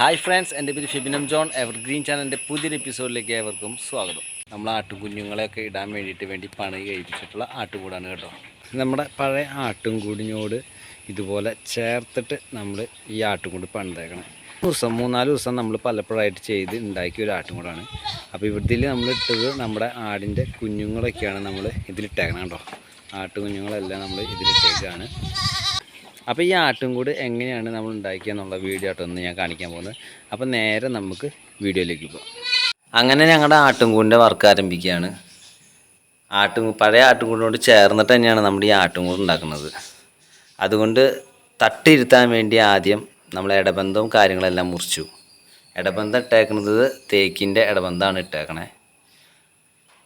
Hi friends എന്റെ പേര് ഫിബിനം John. Evergreen ചാനലിന്റെ പുതിയൊരു എപ്പിസോഡിലേക്ക് ഏവർക്കും സ്വാഗതം. നമ്മൾ ആട്ടുകുഞ്ഞുങ്ങളെയൊക്കെ ഇടാൻ വേണ്ടിയിട്ട് വേണ്ടി പണി കഴിപ്പിച്ചിട്ടുള്ള ആട്ടുകൂടാണ് കേട്ടോ. നമ്മുടെ പഴയ ആട്ടുംകൂടിനോട് ഇതുപോലെ ചേർത്തിട്ട് നമ്മൾ ഈ ആട്ടുംകൂട് പണിതേക്കണം. ദിവസം മൂന്നാൽ ദിവസം നമ്മൾ പലപ്പോഴായിട്ട് ചെയ്ത് ഉണ്ടാക്കിയ ഒരു ആട്ടും കൂടാണ് അപ്പോൾ ഇവിടത്തിൽ നമ്മൾ ഇട്ടത് നമ്മുടെ ആടിന്റെ കുഞ്ഞുങ്ങളൊക്കെയാണ് നമ്മൾ ഇതിലിട്ടേക്കണം കേട്ടോ. ആട്ടുകുഞ്ഞുങ്ങളെല്ലാം നമ്മൾ ഇതിലിട്ടേക്കാണ്. അപ്പോൾ ഈ ആട്ടുംകൂട് എങ്ങനെയാണ് നമ്മൾ ഉണ്ടാക്കിയെന്നുള്ള വീഡിയോ ആട്ടോ ഒന്ന് ഞാൻ കാണിക്കാൻ പോകുന്നത്. അപ്പോൾ നേരെ നമുക്ക് വീഡിയോയിലേക്ക് പോകാം. അങ്ങനെ ഞങ്ങളുടെ ആട്ടുംകൂടിന്റെ വർക്ക് ആരംഭിക്കുകയാണ്. ആട്ടും പഴയ ആട്ടുംകൂടിനോട് ചേർന്നിട്ട് തന്നെയാണ് നമ്മുടെ ഈ ആട്ടുംകൂട് ഉണ്ടാക്കുന്നത്. അതുകൊണ്ട് തട്ടിയിരുത്താൻ വേണ്ടി ആദ്യം നമ്മൾ ഇടബന്ധവും കാര്യങ്ങളെല്ലാം മുറിച്ചു. ഇടബന്ധം ഇട്ടേക്കുന്നത് തേക്കിന്റെ ഇടബന്ധമാണ് ഇട്ടേക്കണേ.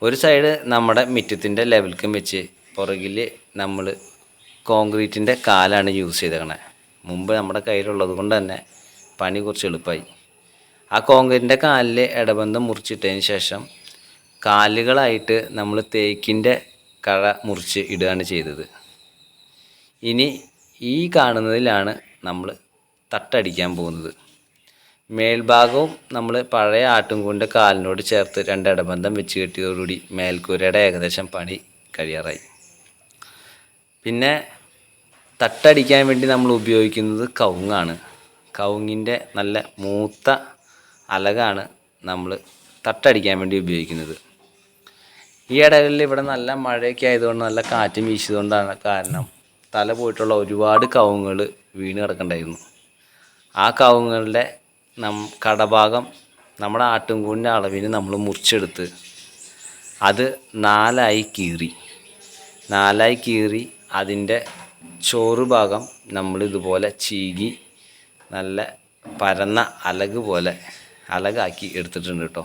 ഒരു സൈഡ് നമ്മുടെ മിറ്റത്തിന്റെ ലെവൽക്കും വെച്ച് പുറകിൽ നമ്മൾ കോൺക്രീറ്റിന്റെ കാലാണ് യൂസ് ചെയ്തേക്കണേ. മുമ്പ് നമ്മുടെ കയ്യിലുള്ളത് കൊണ്ട് തന്നെ പണി കുറച്ച് എളുപ്പമായി. ആ കോൺക്രീറ്റിന്റെ കാലിൽ ഇടബന്ധം മുറിച്ചിട്ടതിന് ശേഷം കാലുകളായിട്ട് നമ്മൾ തേക്കിന്റെ കഴ മുറിച്ച് ഇടുകയാണ് ചെയ്തത്. ഇനി ഈ കാണുന്നതിലാണ് നമ്മൾ തട്ടടിക്കാൻ പോകുന്നത്. മേൽഭാഗവും നമ്മൾ പഴയ ആട്ടുംകൂടിന്റെ കാലിനോട് ചേർത്ത് രണ്ട് ഇടബന്ധം വെച്ച് കെട്ടിയതോടുകൂടി മേൽക്കൂരയുടെ ഏകദേശം പണി കഴിയാറായി. പിന്നെ തട്ടടിക്കാൻ വേണ്ടി നമ്മൾ ഉപയോഗിക്കുന്നത് കവുങ്ങാണ്. കവുങ്ങിന്റെ നല്ല മൂത്ത അലകാണ് നമ്മൾ തട്ടടിക്കാൻ വേണ്ടി ഉപയോഗിക്കുന്നത്. ഈ ഇടകളിൽ ഇവിടെ നല്ല മഴയൊക്കെ ആയതുകൊണ്ട് നല്ല കാറ്റും വീശിയതുകൊണ്ടാണ് കാരണം തല പോയിട്ടുള്ള ഒരുപാട് കവുങ്ങുകൾ വീണ് കിടക്കണ്ടായിരുന്നു. ആ കവുങ്ങളുടെ നം കടഭാഗം നമ്മുടെ ആട്ടുംകൂടിന്റെ അളവിന് നമ്മൾ മുറിച്ചെടുത്ത് അത് നാലായി കീറി. നാലായി കീറി അതിന്റെ ചോറ് ഭാഗം നമ്മൾ ഇതുപോലെ ചീകി നല്ല പരന്ന അലക് പോലെ അലകാക്കി എടുത്തിട്ടുണ്ട് കേട്ടോ.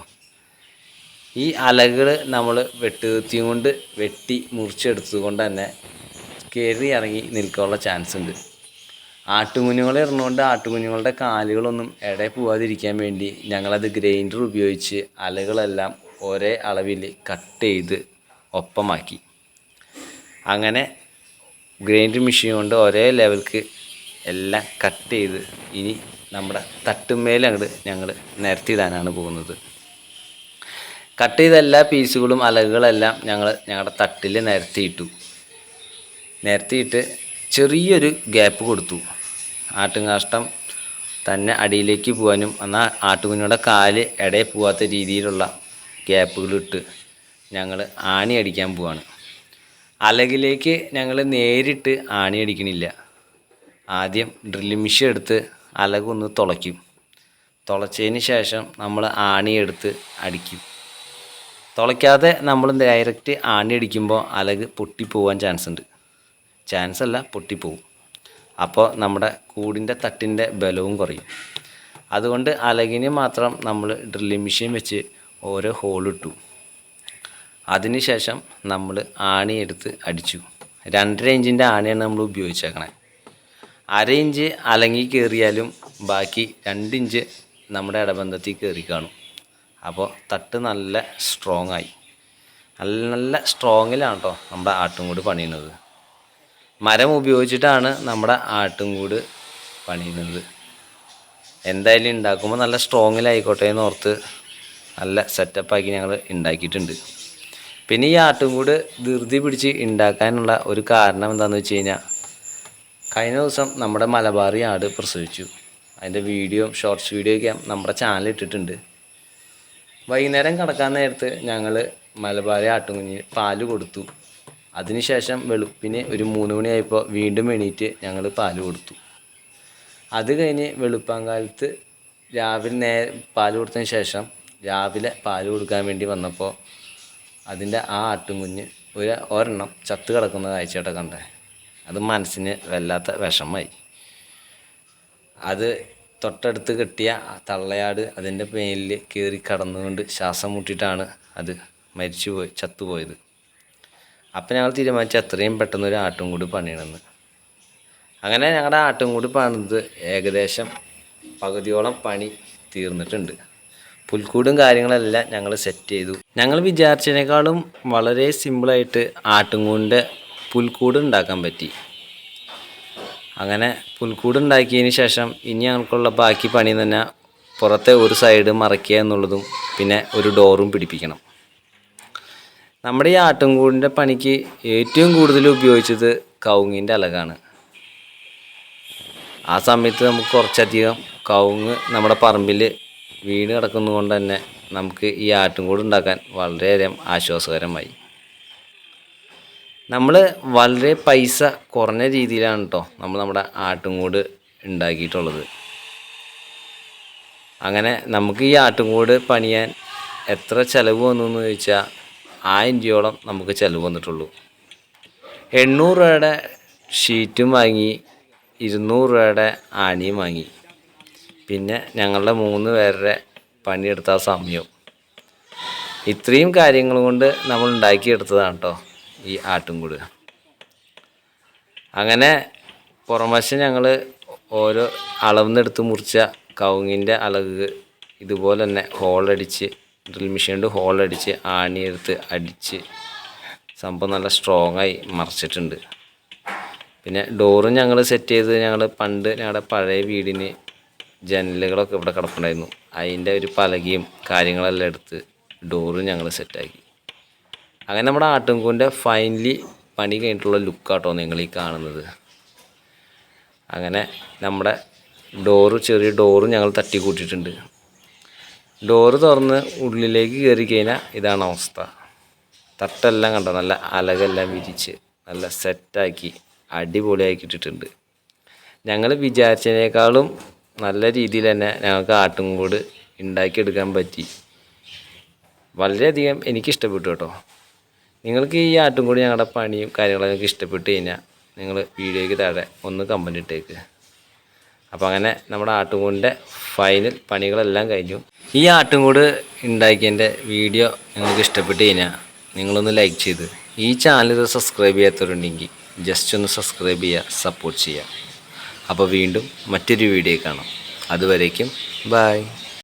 ഈ അലകൾ നമ്മൾ വെട്ടുകത്തിയും കൊണ്ട് വെട്ടി മുറിച്ചെടുത്തത് കൊണ്ട് തന്നെ കയറി ഇറങ്ങി നിൽക്കാനുള്ള ചാൻസ് ഉണ്ട് ആട്ടുകുഞ്ഞുങ്ങളെ ഇറങ്ങുകൊണ്ട് ആട്ടുകുഞ്ഞുങ്ങളുടെ കാലുകളൊന്നും ഇടയിൽ പോവാതിരിക്കാൻ വേണ്ടി ഞങ്ങളത് ഗ്രൈൻഡർ ഉപയോഗിച്ച് അലകളെല്ലാം ഒരേ അളവിൽ കട്ട് ചെയ്ത് ഒപ്പമാക്കി. അങ്ങനെ ഗ്രൈൻഡർ മെഷീൻ കൊണ്ട് ഒരേ ലെവൽക്ക് എല്ലാം കട്ട് ചെയ്ത് ഇനി നമ്മുടെ തട്ടുമേൽ അങ്ങോട്ട് ഞങ്ങൾ നിരത്തിയിടാനാണ് പോകുന്നത്. കട്ട് ചെയ്ത എല്ലാ പീസുകളും അലകുകളെല്ലാം ഞങ്ങൾ ഞങ്ങളുടെ തട്ടിൽ നിരത്തിയിട്ടു. നിരത്തിയിട്ട് ചെറിയൊരു ഗ്യാപ്പ് കൊടുത്തു. ആട്ടുംകാഷ്ടം തന്നെ അടിയിലേക്ക് പോകാനും എന്നാൽ ആട്ടുകുഞ്ഞിയുടെ കാൽ ഇടയിൽ പോകാത്ത രീതിയിലുള്ള ഗ്യാപ്പുകളിട്ട് ഞങ്ങൾ ആണി അടിക്കാൻ പോവാണ്. അലകിലേക്ക് ഞങ്ങൾ നേരിട്ട് ആണി അടിക്കണില്ല ആദ്യം ഡ്രില്ലിംഗ് മെഷീൻ എടുത്ത് അലകൊന്ന് തുളയ്ക്കും. തുളച്ചതിന് ശേഷം നമ്മൾ ആണി എടുത്ത് അടിക്കും. തുളയ്ക്കാതെ നമ്മൾ ഡയറക്റ്റ് ആണി അടിക്കുമ്പോൾ അലക് പൊട്ടിപ്പോവാൻ ചാൻസ് ഉണ്ട്. ചാൻസ് അല്ല പൊട്ടിപ്പോവും. അപ്പോൾ നമ്മുടെ കൂടിന്റെ തട്ടിന്റെ ബലവും കുറയും. അതുകൊണ്ട് അലകിന് മാത്രം നമ്മൾ ഡ്രില്ലിംഗ് മെഷീൻ വെച്ച് ഓരോ ഹോളിട്ടു അതിനുശേഷം നമ്മൾ ആണി എടുത്ത് അടിച്ചു. രണ്ടര ഇഞ്ചിന്റെ ആണിയാണ് നമ്മൾ ഉപയോഗിച്ചേക്കണേ. അര ഇഞ്ച് അലങ്ങി കയറിയാലും ബാക്കി രണ്ട് ഇഞ്ച് നമ്മുടെ ഇടബന്ധത്തിൽ കയറി കാണും. അപ്പോൾ തട്ട് നല്ല സ്ട്രോങ് ആയി. നല്ല നല്ല സ്ട്രോങ്ങിലാണ് കേട്ടോ നമ്മുടെ ആട്ടുംകൂട് പണിയുന്നത്. മരം ഉപയോഗിച്ചിട്ടാണ് നമ്മുടെ ആട്ടുംകൂട് പണിയുന്നത്. എന്തായാലും ഉണ്ടാക്കുമ്പോൾ നല്ല സ്ട്രോങ്ങിലായിക്കോട്ടെ എന്ന് ഓർത്ത് നല്ല സെറ്റപ്പാക്കി ഞങ്ങൾ ഉണ്ടാക്കിയിട്ടുണ്ട്. പിന്നെ ഈ ആട്ടും കൂട് ധൃതി പിടിച്ച് ഉണ്ടാക്കാനുള്ള ഒരു കാരണം എന്താണെന്ന് വെച്ച് കഴിഞ്ഞാൽ കഴിഞ്ഞ ദിവസം നമ്മുടെ മലബാറി ആട് പ്രസവിച്ചു. അതിന്റെ വീഡിയോ ഷോർട്സ് വീഡിയോ ഒക്കെ നമ്മുടെ ചാനൽ ഇട്ടിട്ടുണ്ട്. വൈകുന്നേരം കിടക്കാൻ നേരത്ത് ഞങ്ങൾ മലബാറി ആട്ടുംകുഞ്ഞിന് പാൽ കൊടുത്തു. അതിനുശേഷം വെളുപ്പിന് ഒരു മൂന്ന് മണിയായപ്പോൾ വീണ്ടും എണീറ്റ് ഞങ്ങൾ പാൽ കൊടുത്തു. അത് കഴിഞ്ഞ് വെളുപ്പാങ്കാലത്ത് രാവിലെ നേ പാൽ കൊടുത്തതിന് ശേഷം രാവിലെ പാൽ കൊടുക്കാൻ വേണ്ടി വന്നപ്പോൾ അതിന്റെ ആ ആട്ടുംകുഞ്ഞ് ഒരു ഒരെണ്ണം ചത്ത് കിടക്കുന്ന കാഴ്ചയായിട്ട് കണ്ടേ. അത് മനസ്സിന് വല്ലാത്ത വിഷമമായി അത് തൊട്ടടുത്ത് കെട്ടിയ തള്ളയാട് അതിന്റെ മേലിൽ കയറി കടന്നുകൊണ്ട് ശ്വാസം മുട്ടിയിട്ടാണ് അത് മരിച്ചു പോയി ചത്തുപോയത്. അപ്പം ഞങ്ങൾ തീരുമാനിച്ചു അത്രയും പെട്ടെന്ന് ഒരു ആട്ടും കൂടി പണിയണമെന്ന്. അങ്ങനെ ഞങ്ങളുടെ ആട്ടും കൂടി പണിത് ഏകദേശം പകുതിയോളം പണി തീർന്നിട്ടുണ്ട്. പുൽക്കൂടും കാര്യങ്ങളെല്ലാം ഞങ്ങൾ സെറ്റ് ചെയ്തു. ഞങ്ങൾ വിചാരിച്ചതിനേക്കാളും വളരെ സിമ്പിളായിട്ട് ആട്ടുംകൂടിന്റെ പുൽക്കൂട് ഉണ്ടാക്കാൻ പറ്റി. അങ്ങനെ പുൽക്കൂട് ഉണ്ടാക്കിയതിന് ശേഷം ഇനി ഞങ്ങൾക്കുള്ള ബാക്കി പണി തന്നെ പുറത്തെ ഒരു സൈഡ് മറയ്ക്കുക എന്നുള്ളതും പിന്നെ ഒരു ഡോറും പിടിപ്പിക്കണം. നമ്മുടെ ഈ ആട്ടുംകൂടിന്റെ പണിക്ക് ഏറ്റവും കൂടുതൽ ഉപയോഗിച്ചത് കവുങ്ങിന്റെ അലകാണ്. ആ സമയത്ത് നമുക്ക് കുറച്ചധികം കവുങ്ങ് നമ്മുടെ പറമ്പിൽ വീണ് കിടക്കുന്നതുകൊണ്ട് തന്നെ നമുക്ക് ഈ ആട്ടുംകൂട് ഉണ്ടാക്കാൻ വളരെയധികം ആശ്വാസകരമായി. നമ്മൾ വളരെ പൈസ കുറഞ്ഞ രീതിയിലാണ് കേട്ടോ നമ്മൾ നമ്മുടെ ആട്ടുംകൂട് ഉണ്ടാക്കിയിട്ടുള്ളത്. അങ്ങനെ നമുക്ക് ഈ ആട്ടുംകൂട് പണിയാൻ എത്ര ചിലവ് വന്നു എന്ന് ചോദിച്ചാൽ ആയിരം രൂപയോളം നമുക്ക് ചിലവ് വന്നിട്ടുള്ളൂ. എണ്ണൂറ് രൂപയുടെ ഷീറ്റും വാങ്ങി ഇരുന്നൂറ് രൂപയുടെ ആണിയും വാങ്ങി. പിന്നെ ഞങ്ങളുടെ മൂന്ന് പേരുടെ പണിയെടുത്ത ആ സമയവും ഇത്രയും കാര്യങ്ങൾ കൊണ്ട് നമ്മൾ ഉണ്ടാക്കിയെടുത്തതാണ് കേട്ടോ ഈ ആട്ടുംകൂട്. അങ്ങനെ പുറമശം ഞങ്ങൾ ഓരോ അളവെന്നെടുത്ത് മുറിച്ച കവുങ്ങിന്റെ അളവ് ഇതുപോലെ തന്നെ ഹോളടിച്ച് ഡ്രിൽ മെഷീൻ കൊണ്ട് ഹോളടിച്ച് ആണിയെടുത്ത് അടിച്ച് സംഭവം നല്ല സ്ട്രോങ് ആയി മറച്ചിട്ടുണ്ട്. പിന്നെ ഡോറും ഞങ്ങൾ സെറ്റ് ചെയ്ത് ഞങ്ങൾ പണ്ട് ഞങ്ങളുടെ പഴയ വീടിന് ജനലുകളൊക്കെ ഇവിടെ കിടപ്പുണ്ടായിരുന്നു. അതിന്റെ ഒരു പലകയും കാര്യങ്ങളെല്ലാം എടുത്ത് ഡോറും ഞങ്ങൾ സെറ്റാക്കി അങ്ങനെ നമ്മുടെ ആട്ടുംകൂന്റെ ഫൈനലി പണി കഴിഞ്ഞിട്ടുള്ള ലുക്കാട്ടോ നിങ്ങൾ ഈ കാണുന്നത്. അങ്ങനെ നമ്മുടെ ഡോറ് ചെറിയ ഡോറ് ഞങ്ങൾ തട്ടി കൂട്ടിയിട്ടുണ്ട്. ഡോറ് തുറന്ന് ഉള്ളിലേക്ക് കയറി കഴിഞ്ഞാൽ ഇതാണ് അവസ്ഥ. തട്ടെല്ലാം കണ്ടോ? നല്ല അലകെല്ലാം വിരിച്ച് നല്ല സെറ്റാക്കി അടിപൊളിയാക്കിയിട്ടിട്ടുണ്ട് ഞങ്ങൾ വിചാരിച്ചതിനേക്കാളും നല്ല രീതിയിൽ തന്നെ ഞങ്ങൾക്ക് ആട്ടുംകൂട് ഉണ്ടാക്കിയെടുക്കാൻ പറ്റി. വളരെയധികം എനിക്ക് ഇഷ്ടപ്പെട്ടു കേട്ടോ. നിങ്ങൾക്ക് ഈ ആട്ടുംകൂടി ഞങ്ങളുടെ പണിയും കാര്യങ്ങളൊക്കെ ഇഷ്ടപ്പെട്ട് കഴിഞ്ഞാൽ നിങ്ങൾ വീഡിയോയ്ക്ക് താഴെ ഒന്ന് കമന്റ് ഇട്ടേക്ക്. അപ്പോൾ അങ്ങനെ നമ്മുടെ ആട്ടുംകൂടിന്റെ ഫൈനൽ പണികളെല്ലാം കഴിഞ്ഞു. ഈ ആട്ടുംകൂട് ഉണ്ടാക്കിയതിന്റെ വീഡിയോ നിങ്ങൾക്ക് ഇഷ്ടപ്പെട്ട് കഴിഞ്ഞാൽ നിങ്ങളൊന്ന് ലൈക്ക് ചെയ്ത് ഈ ചാനൽ സബ്സ്ക്രൈബ് ചെയ്യാത്തവരുണ്ടെങ്കിൽ ജസ്റ്റ് ഒന്ന് സബ്സ്ക്രൈബ് ചെയ്യുക സപ്പോർട്ട് ചെയ്യുക. അപ്പോൾ വീണ്ടും മറ്റൊരു വീഡിയോ കാണാം. അതുവരേക്കും ബായ്